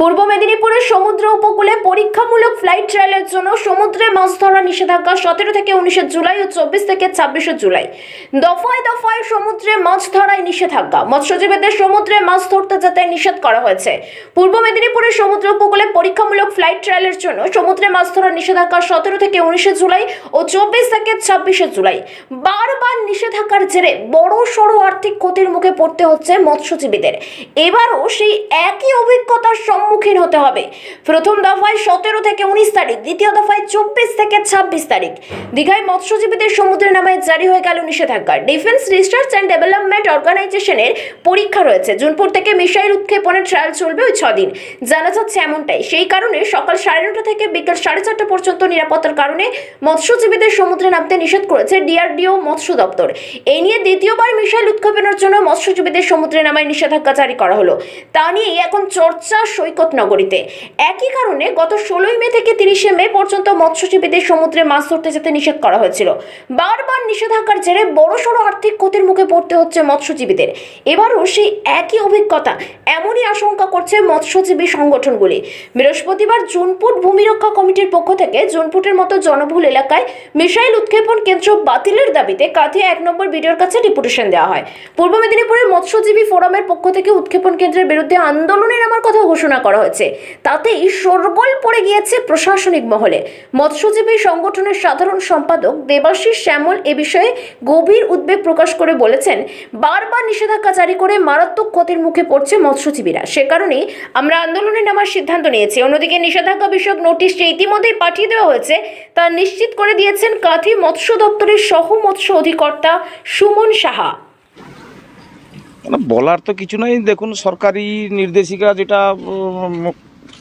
পূর্ব মেদিনীপুরের সমুদ্র উপকূলে পরীক্ষামূলক ফ্লাইট ট্রায়ালের জন্য সমুদ্রে মাছ ধরা নিষেধাজ্ঞা সতেরো থেকে উনিশে জুলাই ও চব্বিশ থেকে ছাব্বিশে জুলাই। দফায় দফায় সমুদ্রে মাছ ধরায় নিষেধাজ্ঞা। মৎস্যজীবীদের সমুদ্রে মাছ ধরতে যেতে নিষেধ করা হয়েছে। পূর্ব মেদিনীপুরের সমুদ্র উপকূলে পরীক্ষামূলক ফ্লাইট ট্রায়ালের জন্য সমুদ্রে মাছ ধরার নিষেধাজ্ঞা সতেরো থেকে উনিশে জুলাই ও চব্বিশ থেকে ছাব্বিশে জুলাই। বারবার নিষেধাজ্ঞার জেরে বড় সড়ো আর্থিক ক্ষতির মুখে পড়তে হচ্ছে মৎস্যজীবীদের। এবারও সেই একই অভিজ্ঞতার সম্মুখীন হতে হবে। প্রথম দফায় সতেরো থেকে উনিশ তারিখ, দ্বিতীয় দফায় চব্বিশ থেকে ছাব্বিশ তারিখ। দীঘায় মৎস্যজীবীদের সমুদ্রে নামায় জারি হয়ে গেল নিষেধাজ্ঞা। ডিফেন্স রিসার্চ অ্যান্ড ডেভেলপমেন্ট অর্গানাইজেশনের পরীক্ষা রয়েছে। জুনপুর থেকে মিসাইল উৎক্ষেপণের ট্রায়াল চলবে ওই ছদিন। জানা যাচ্ছে এমনটাই। সেই কারণে সকাল সাড়ে নটা থেকে বিকেল সাড়ে চারটা পর্যন্ত নিরাপত্তার কারণে মৎস্যজীবীদের সমুদ্রে নামতে নিষেধ করেছে ডিআরডিও মৎস্য দপ্তর। এই নিয়ে দ্বিতীয়বার মিসাইল উৎক্ষেপণের জন্য মৎস্যজীবীদের সমুদ্রে নামায় নিষেধাজ্ঞা জারি করা হলো। তা নিয়েই এখন চর্চা সৈকত নগরীতে একই কারণে গত ষোলোই মে থেকে তিরিশে মে পর্যন্ত মৎস্যজীবীদের সমুদ্রে মাছ ধরতে যেতে নিষেধ করা হয়েছিল। বারবার নিষেধাজ্ঞার জেরে বড়সড় আর্থিক ক্ষতির মুখে পড়তে হচ্ছে মৎস্যজীবীদের। এবারও সেই একই অভিজ্ঞতা এমনই আশঙ্কা করছে মৎস্যজীবী সংগঠনগুলি। বৃহস্পতিবার জুনপুট ভূমি রক্ষা কমিটির পক্ষ থেকে জুনপুটের মতো জনবহুল এলাকায় মিসাইল উৎক্ষেপণ কেন্দ্র বাতিলের দাবিতে কাঁথিয়া এক নম্বর বিডিওর কাছে ডিপুটেশন দেওয়া হয়। পূর্ব মেদিনীপুরের মৎস্যজীবী ফোরামের পক্ষ থেকে উৎক্ষেপণ কেন্দ্রের বিরুদ্ধে আন্দোলনের আমার কথা ঘোষণা করা হয়েছে। তাতেই শোরগোল পড়ে গিয়েছে প্রশাসনিক মহলে। মৎস্যজীবী সংগঠনের সাধারণ সম্পাদক দেবাশিস শ্যামল এ বিষয়ে গভীর উদ্বেগ প্রকাশ করে বলেছেন, বারবার নিষেধাজ্ঞা জারি করে মারাত্মক ক্ষতির মুখে পড়ছে মৎস্যজীবীরা। সে কারণেই আমরা আন্দোলনে নামার সিদ্ধান্ত নিয়েছি। অন্যদিকে নিষেধাজ্ঞা বিষয়ক নোটিশ যে ইতিমধ্যেই পাঠিয়ে দেওয়া হয়েছে, তা নিশ্চিত করে দিয়েছেন কাঁথি মৎস্য দপ্তরের সহ মৎস্য অধিকর্তা সুমন সাহা। না বলার তো কিছু নেই। দেখুন, সরকারি নির্দেশিকা যেটা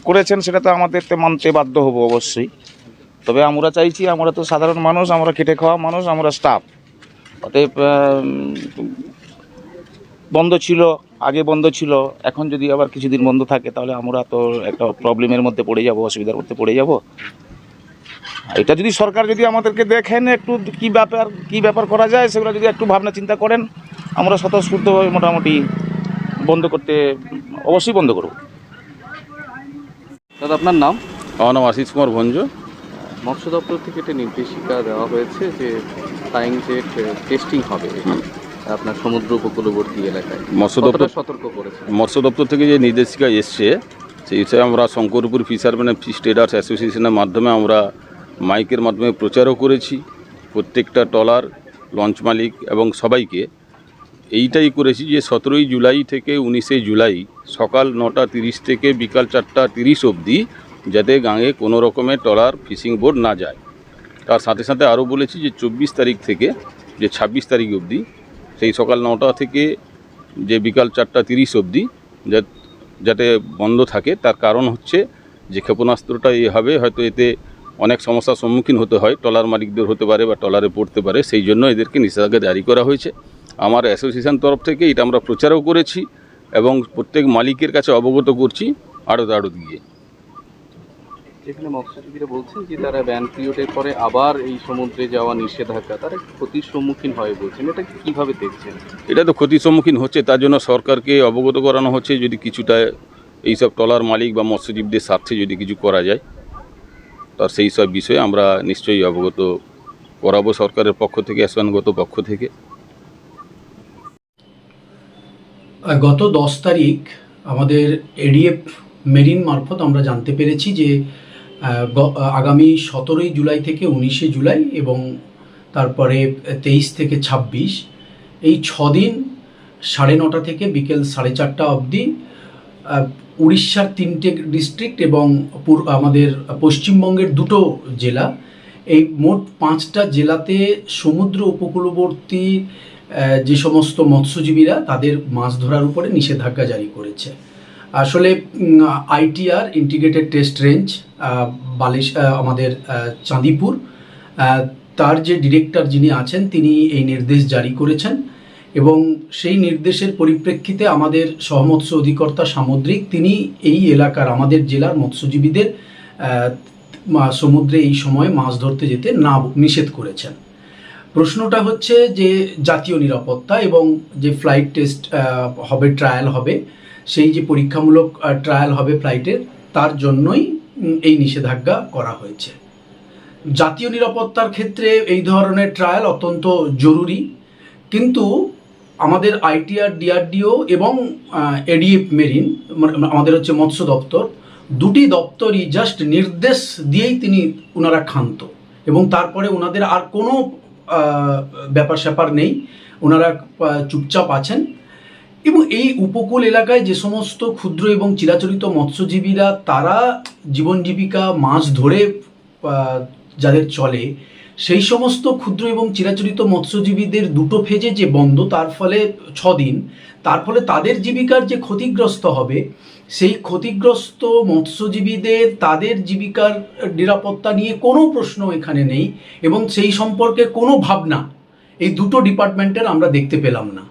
করেছেন সেটা তো আমাদের তো মানতে বাধ্য হব অবশ্যই। তবে আমরা চাইছি আমরা তো সাধারণ মানুষ, আমরা খেটে খাওয়া মানুষ, আমরা স্টাফ অতএব বন্ধ ছিল, আগে বন্ধ ছিল, এখন যদি আবার কিছুদিন বন্ধ থাকে তাহলে আমরা তো একটা প্রবলেমের মধ্যে পড়ে যাব, অসুবিধার মধ্যে পড়ে যাব। এটা যদি সরকার যদি আমাদেরকে দেখেন একটু কি ব্যাপার কি ব্যাপার করা যায়, সেগুলো যদি একটু ভাবনা চিন্তা করেন আমরা স্বতঃস্ফূর্তভাবে মোটামুটি বন্ধ করতে অবশ্যই বন্ধ করব। দাদা আপনার নাম? আমার নাম আশিস কুমার ভঞ্জ। মৎস্য দপ্তর থেকে একটা নির্দেশিকা দেওয়া হয়েছে যে ফ্লাইং জেট টেস্টিং হবে আপনার সমুদ্র উপকূলবর্তী এলাকায়। মৎস্য দপ্তর সতর্ক করেছে মৎস্য দপ্তর থেকে যে নির্দেশিকা এসছে সেই হিসাবে আমরা শঙ্করপুর ফিশারম্যান ফিশ ট্রেডার্স অ্যাসোসিয়েশনের মাধ্যমে আমরা মাইকের মাধ্যমে প্রচারও করেছি। প্রত্যেকটা টলার লঞ্চ মালিক এবং সবাইকে এইটাই করেছি যে সতেরোই জুলাই থেকে উনিশে জুলাই সকাল নটা তিরিশ থেকে বিকাল চারটা তিরিশ অবধি যাতে গাঙে কোনো রকমের টলার ফিশিং বোট না যায়। তার সাথে সাথে আরও বলেছি যে চব্বিশ তারিখ থেকে, যে ছাব্বিশ তারিখ অবধি, সেই সকাল নটা থেকে যে বিকাল চারটা তিরিশ অবধি যাতে বন্ধ থাকে, তার কারণ হচ্ছে যে ক্ষেপণাস্ত্রটা এ হবে, হয়তো এতে অনেক সমস্যার সম্মুখীন হতে হয় টলার মালিকদের হতে পারে বা টলারে পড়তে পারে, সেই জন্য এদেরকে নিষেধাজ্ঞা জারি করা হয়েছে। আমার অ্যাসোসিয়েশন তরফ থেকে এটা আমরা প্রচারও করেছি এবং প্রত্যেক মালিকের কাছে অবগত করছি আড়ত আড়ত গিয়ে। যেখানে মৎস্যজীবীরা বলছেন যে তারা ব্যান পিরিয়ডের পরে আবার এই সমুদ্রে যাওয়া নিষেধাজ্ঞা তারা ক্ষতির সম্মুখীন হয় বলছেন? এটা কীভাবে দেখছেন? এটা তো ক্ষতির সম্মুখীন হচ্ছে তার জন্য সরকারকে অবগত করানো হচ্ছে যদি কিছুটা এইসব টলার মালিক বা মৎস্যজীবীদের স্বার্থে যদি কিছু করা যায় তার সেই সব বিষয়ে আমরা নিশ্চয়ই অবগত করাবো সরকারের পক্ষ থেকে আসানগত পক্ষ থেকে। গত দশ তারিখ আমাদের এডিএফ মেরিন মারফত আমরা জানতে পেরেছি যে আগামী সতেরোই জুলাই থেকে উনিশে জুলাই এবং তারপরে তেইশ থেকে ছাব্বিশ এই ছদিন সাড়ে নটা থেকে বিকেল সাড়ে চারটা অবধি উড়িষ্যার তিনটে ডিস্ট্রিক্ট এবং আমাদের পশ্চিমবঙ্গের দুটো জেলা। এই মোট পাঁচটা জেলাতে সমুদ্র উপকূলবর্তী যে সমস্ত মৎস্যজীবীরা তাদের মাছ ধরার উপরে নিষেধাজ্ঞা জারি করেছে। আসলে আইটিআর ইন্টিগ্রেটেড টেস্ট রেঞ্জ বালিশ আমাদের চাঁদিপুর তার যে ডিরেক্টর যিনি আছেন, তিনি এই নির্দেশ জারি করেছেন এবং সেই নির্দেশের পরিপ্রেক্ষিতে আমাদের সহমৎস্য অধিকর্তা সামুদ্রিক, তিনি এই এলাকার, আমাদের জেলার মৎস্যজীবীদের সমুদ্রে এই সময় মাছ ধরতে যেতে না, নিষেধ করেছেন। প্রশ্নটা হচ্ছে যে জাতীয় নিরাপত্তা এবং যে ফ্লাইট টেস্ট হবে ট্রায়াল হবে, সেই যে পরীক্ষামূলক ট্রায়াল হবে ফ্লাইটের তার জন্যই এই নিষেধাজ্ঞা করা হয়েছে। জাতীয় নিরাপত্তার ক্ষেত্রে এই ধরনের ট্রায়াল অত্যন্ত জরুরি, কিন্তু আমাদের আইটিআর, ডিআরডিও এবং এডিএফ, মেরিন মানে আমাদের হচ্ছে মৎস্য দপ্তর, দুটি দপ্তরই জাস্ট নির্দেশ দিয়েই তিনি ওনারা ক্ষান্ত এবং তারপরে ওনাদের আর কোনো ব্যাপার স্যাপার নেই। ওনারা চুপচাপ আছেন। এবং এই উপকূল এলাকায় যে সমস্ত ক্ষুদ্র এবং চিরাচরিত মৎস্যজীবীরা, তারা জীবন জীবিকা, মাছ ধরে যাদের চলে, সেই সমস্ত ক্ষুদ্র এবং চিরাচরিত মৎস্যজীবীদের দুটো ফেজে যে বন্ধ, তার ফলে ছদিন তার ফলে তাদের জীবিকার যে ক্ষতিগ্রস্ত হবে সেই ক্ষতিগ্রস্ত মৎস্যজীবীদের, তাদের জীবিকার নিরাপত্তা নিয়ে কোনো প্রশ্ন এখানে নেই এবং সেই সম্পর্কে কোনো ভাবনা এই দুটো ডিপার্টমেন্টের আমরা দেখতে পেলাম না।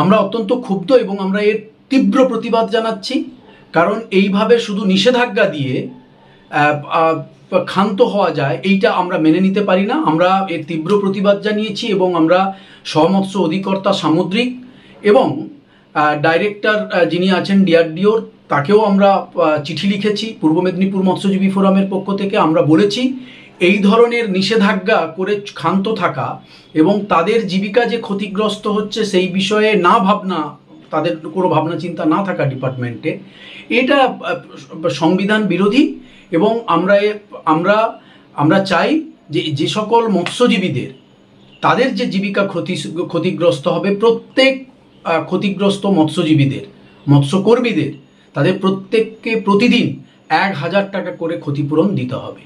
আমরা অত্যন্ত ক্ষুব্ধ এবং আমরা এর তীব্র প্রতিবাদ জানাচ্ছি, কারণ এইভাবে শুধু নিষেধাজ্ঞা দিয়ে ক্ষান্ত হওয়া যায়, এইটা আমরা মেনে নিতে পারি না। আমরা এর তীব্র প্রতিবাদ জানিয়েছি এবং আমরা সহমৎস্য অধিকর্তা সামুদ্রিক এবং ডাইরেক্টর যিনি আছেন ডিআরডিওর তাকেও আমরা চিঠি লিখেছি পূর্ব মেদিনীপুর মৎস্যজীবী ফোরামের পক্ষ থেকে। আমরা বলেছি, এই ধরনের নিষেধাজ্ঞা করে ক্ষান্ত থাকা এবং তাদের জীবিকা যে ক্ষতিগ্রস্ত হচ্ছে সেই বিষয়ে না ভাবনা, তাদের কোনো ভাবনা চিন্তা না থাকা ডিপার্টমেন্টে, এটা সংবিধান বিরোধী এবং আমরা আমরা আমরা চাই যে যে সকল মৎস্যজীবীদের, তাদের যে জীবিকা ক্ষতি, ক্ষতিগ্রস্ত হবে প্রত্যেক ক্ষতিগ্রস্ত মৎস্যজীবীদের মৎস্যকর্মীদের তাদের প্রত্যেককে প্রতিদিন এক হাজার টাকা করে ক্ষতিপূরণ দিতে হবে।